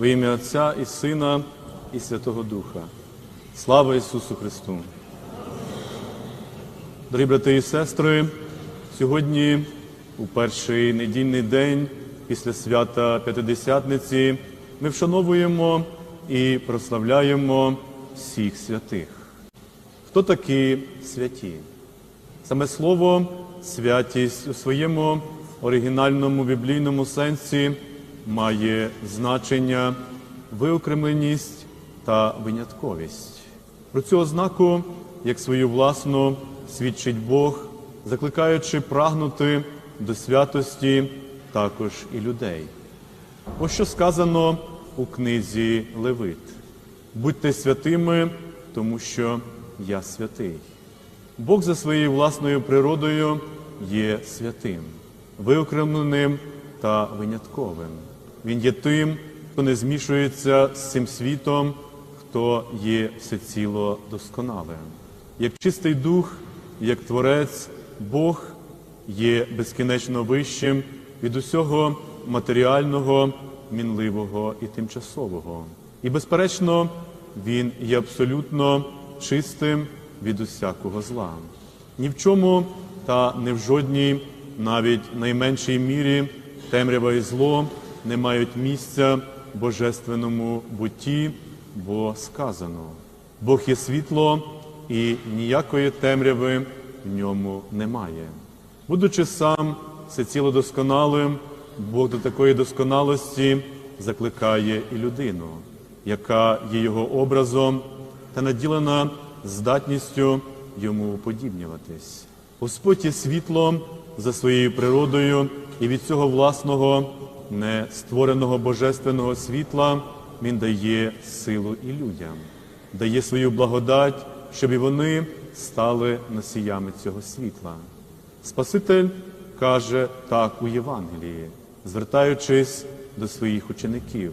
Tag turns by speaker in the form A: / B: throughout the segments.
A: Во ім'я Отця і Сина, і Святого Духа. Слава Ісусу Христу! Дорогі брати і сестри, сьогодні, у перший недільний день після свята П'ятидесятниці, ми вшановуємо і прославляємо всіх святих. Хто такі святі? Саме слово святість у своєму оригінальному біблійному сенсі має значення виокремленість та винятковість. Про цю ознаку, як свою власну, свідчить Бог, закликаючи прагнути до святості також і людей. Ось що сказано у книзі Левит: будьте святими, тому що я святий. Бог за своєю власною природою є святим, виокремленим та винятковим. Він є тим, хто не змішується з цим світом, хто є всеціло досконалим. Як чистий дух, як творець, Бог є безкінечно вищим від усього матеріального, мінливого і тимчасового. І, безперечно, Він є абсолютно чистим від усякого зла. Ні в чому та не в жодній, навіть найменшій мірі, темрява і зло не мають місця в божественному бутті, бо сказано: Бог є світло, і ніякої темряви в ньому немає. Будучи сам всеціло досконалим, Бог до такої досконалості закликає і людину, яка є його образом та наділена здатністю йому уподібнюватись. Господь є світлом за своєю природою, і від цього власного не створеного божественного світла Він дає силу і людям, дає свою благодать, щоб і вони стали носіями цього світла. Спаситель каже так у Євангелії, звертаючись до своїх учеників: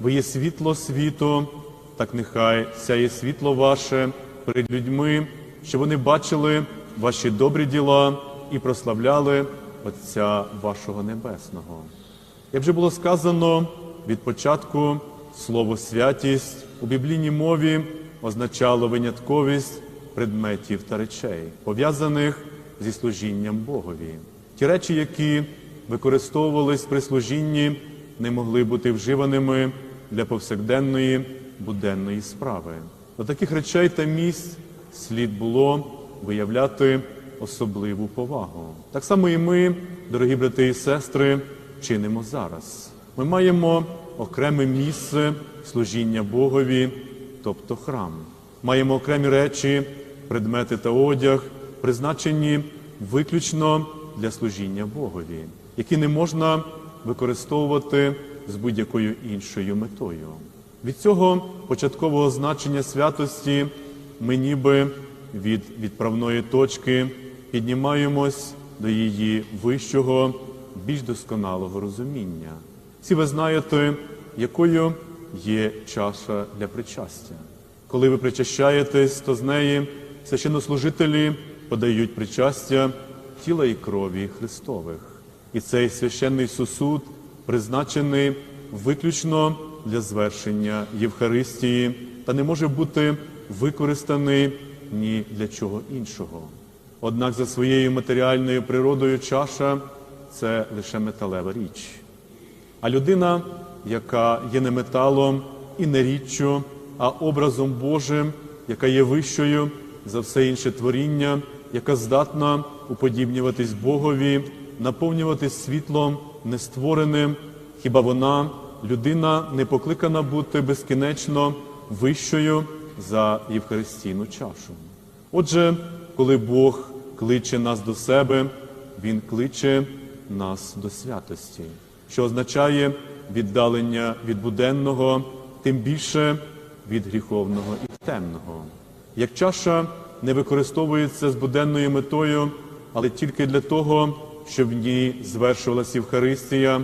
A: ви є світло світу, так нехай сяє світло ваше перед людьми, щоб вони бачили ваші добрі діла і прославляли Отця вашого Небесного. Як вже було сказано від початку, слово святість у біблійній мові означало винятковість предметів та речей, пов'язаних зі служінням Богові. Ті речі, які використовувались при служінні, не могли бути вживаними для повсякденної буденної справи. До таких речей та місць слід було виявляти особливу повагу. Так само і ми, дорогі брати і сестри, чинимо зараз. Ми маємо окреме місце служіння Богові, тобто храм. Маємо окремі речі, предмети та одяг, призначені виключно для служіння Богові, які не можна використовувати з будь-якою іншою метою. Від цього початкового значення святості ми ніби від відправної точки піднімаємось до її вищого, більш досконалого розуміння. Всі ви знаєте, якою є чаша для причастя. Коли ви причащаєтесь, то з неї священнослужителі подають причастя тіла і крові Христових. І цей священний сосуд призначений виключно для звершення Євхаристії та не може бути використаний ні для чого іншого. Однак за своєю матеріальною природою чаша це лише металева річ. А людина, яка є не металом і не річчю, а образом Божим, яка є вищою за все інше творіння, яка здатна уподібнюватись Богові, наповнюватись світлом нествореним, хіба вона, людина, не покликана бути безкінечно вищою за Євхаристійну чашу. Отже, коли Бог кличе нас до себе, Він кличе нас до святості, що означає віддалення від буденного, тим більше від гріховного і темного. Як чаша не використовується з буденною метою, але тільки для того, щоб в ній звершувалася Євхаристія,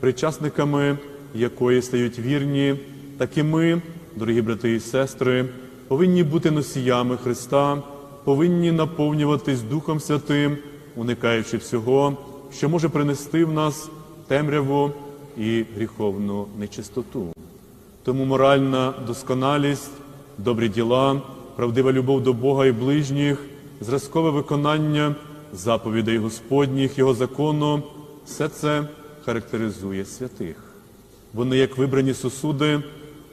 A: причасниками якої стають вірні, так і ми, дорогі брати і сестри, повинні бути носіями Христа, повинні наповнюватись Духом Святим, уникаючи всього, що може принести в нас темряву і гріховну нечистоту. Тому моральна досконалість, добрі діла, правдива любов до Бога і ближніх, зразкове виконання заповідей Господніх, Його закону, все це характеризує святих. Вони, як вибрані сосуди,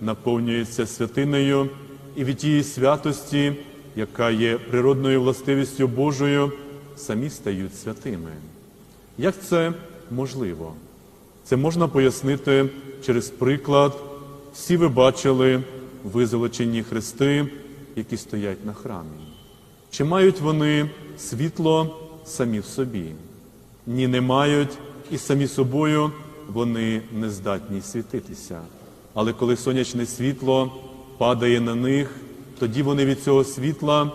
A: наповнюються святинею і від тієї святості, яка є природною властивістю Божою, самі стають святими. Як це можливо? Це можна пояснити через приклад. Всі ви бачили визолочені хрести, які стоять на храмі. Чи мають вони світло самі в собі? Ні, не мають, і самі собою вони не здатні світитися. Але коли сонячне світло падає на них, тоді вони від цього світла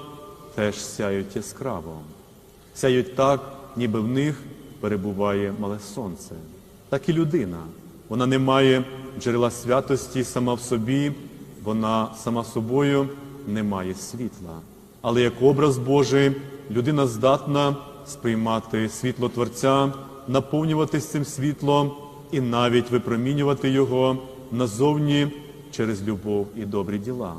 A: теж сяють яскраво. Сяють так, ніби в них перебуває мале сонце. Так і людина. Вона не має джерела святості сама в собі, вона сама собою не має світла. Але як образ Божий, людина здатна сприймати світло Творця, наповнюватись цим світлом і навіть випромінювати його назовні через любов і добрі діла.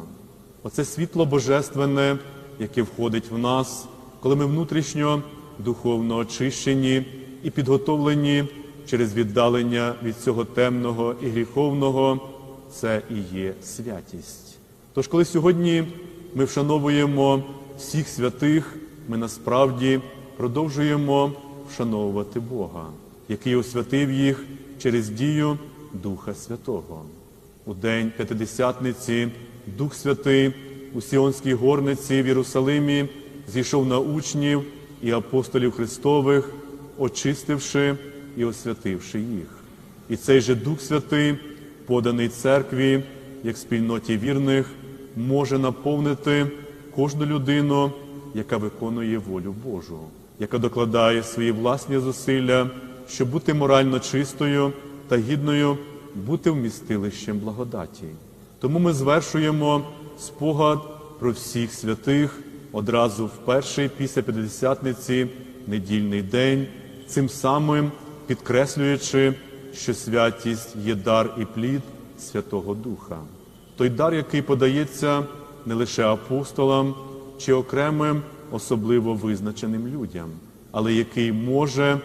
A: Оце світло божественне, яке входить в нас, коли ми внутрішньо духовно очищені і підготовлені через віддалення від цього темного і гріховного, це і є святість. Тож, коли сьогодні ми вшановуємо всіх святих, ми насправді продовжуємо вшановувати Бога, який освятив їх через дію Духа Святого. У день П'ятидесятниці Дух Святий у Сіонській горниці в Єрусалимі зійшов на учнів і апостолів Христових, очистивши і освятивши їх. І цей же Дух Святий, поданий церкві, як спільноті вірних, може наповнити кожну людину, яка виконує волю Божу, яка докладає свої власні зусилля, щоб бути морально чистою та гідною, бути вмістилищем благодаті. Тому ми звершуємо спогад про всіх святих одразу в перший після П'ятдесятниці недільний день, цим самим підкреслюючи, що святість є дар і плід Святого Духа, той дар, який подається не лише апостолам чи окремим особливо визначеним людям, але який може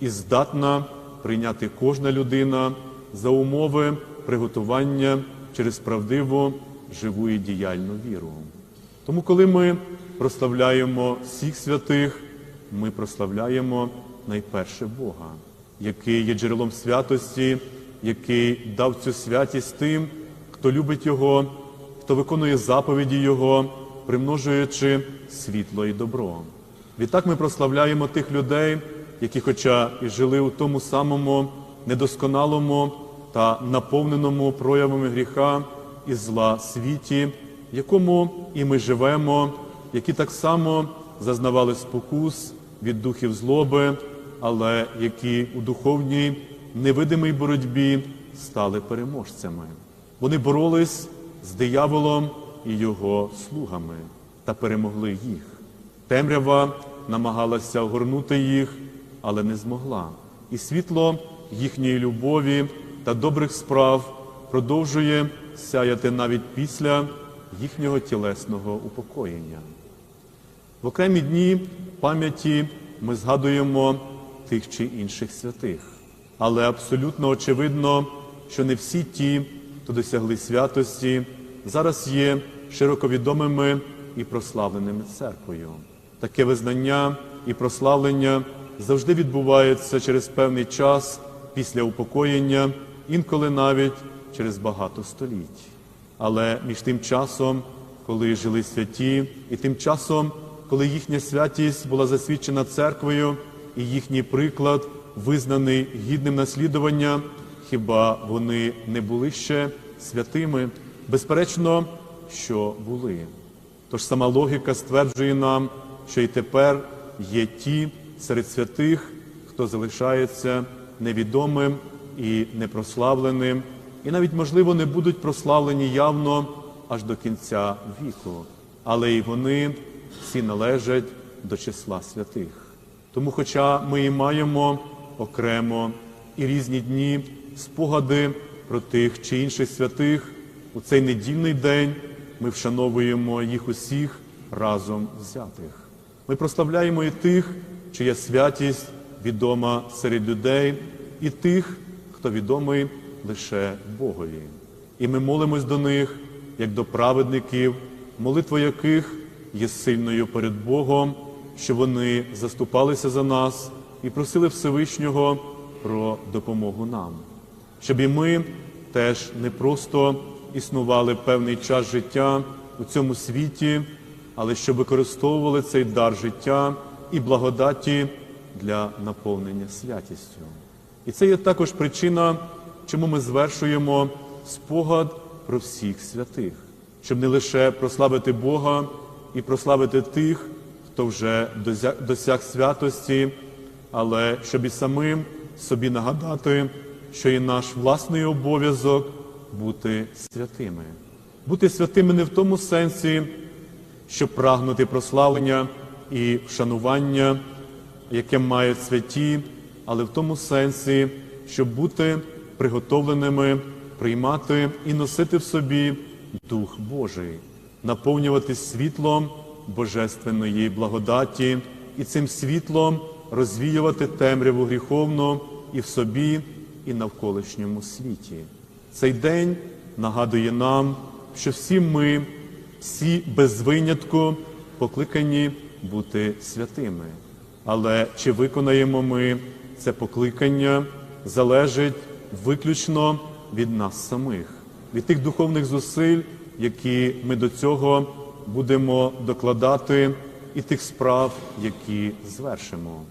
A: і здатна прийняти кожна людина за умови приготування через правдиву, живу і діяльну віру. Тому, коли ми прославляємо всіх святих, ми прославляємо найперше Бога, який є джерелом святості, який дав цю святість тим, хто любить Його, хто виконує заповіді Його, примножуючи світло і добро. Відтак ми прославляємо тих людей, які, хоча і жили у тому самому недосконалому та наповненому проявами гріха і зла світі, в якому і ми живемо, які так само зазнавали спокус від духів злоби, але які у духовній невидимій боротьбі стали переможцями. Вони боролись з дияволом і його слугами та перемогли їх. Темрява намагалася огорнути їх, але не змогла. І світло їхньої любові та добрих справ продовжує сяяти навіть після їхнього тілесного упокоєння. В окремі дні пам'яті ми згадуємо тих чи інших святих, але абсолютно очевидно, що не всі ті, хто досягли святості, зараз є широко відомими і прославленими церквою. Таке визнання і прославлення завжди відбувається через певний час після упокоєння, інколи навіть через багато століть. Але між тим часом, коли жили святі, і тим часом, коли їхня святість була засвідчена церквою, і їхній приклад визнаний гідним наслідування, хіба вони не були ще святими? Безперечно, що були. Тож сама логіка стверджує нам, що і тепер є ті серед святих, хто залишається невідомим і непрославленим, і навіть, можливо, не будуть прославлені явно аж до кінця віку, але й вони всі належать до числа святих. Тому, хоча ми і маємо окремо і різні дні спогади про тих чи інших святих у цей недільний день ми вшановуємо їх усіх разом взятих. Ми прославляємо і тих, чия святість відома серед людей, і тих, хто відомий лише Богові. І ми молимось до них, як до праведників, молитва яких є сильною перед Богом, що вони заступалися за нас і просили Всевишнього про допомогу нам, щоб і ми теж не просто існували певний час життя у цьому світі, але щоб використовували цей дар життя і благодаті для наповнення святістю. І це є також причина, чому ми звершуємо спогад про всіх святих, щоб не лише прославити Бога і прославити тих, хто вже досяг святості, але щоб і самим собі нагадати, що і наш власний обов'язок бути святими. Бути святими не в тому сенсі, щоб прагнути прославлення і вшанування, яке мають святі, але в тому сенсі, щоб бути приготовленими приймати і носити в собі Дух Божий, наповнювати світлом божественної благодаті і цим світлом розвіювати темряву гріховну і в собі, і навколишньому світі. Цей день нагадує нам, що всі ми, всі без винятку, покликані бути святими. Але чи виконаємо ми це покликання, залежить виключно від нас самих, від тих духовних зусиль, які ми до цього будемо докладати, і тих справ, які звершимо.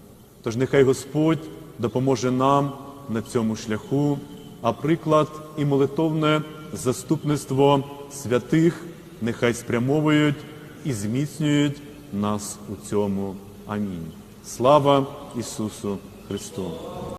A: Тож нехай Господь допоможе нам на цьому шляху, а приклад і молитовне заступництво святих нехай спрямовують і зміцнюють нас у цьому. Амінь. Слава Ісусу Христу!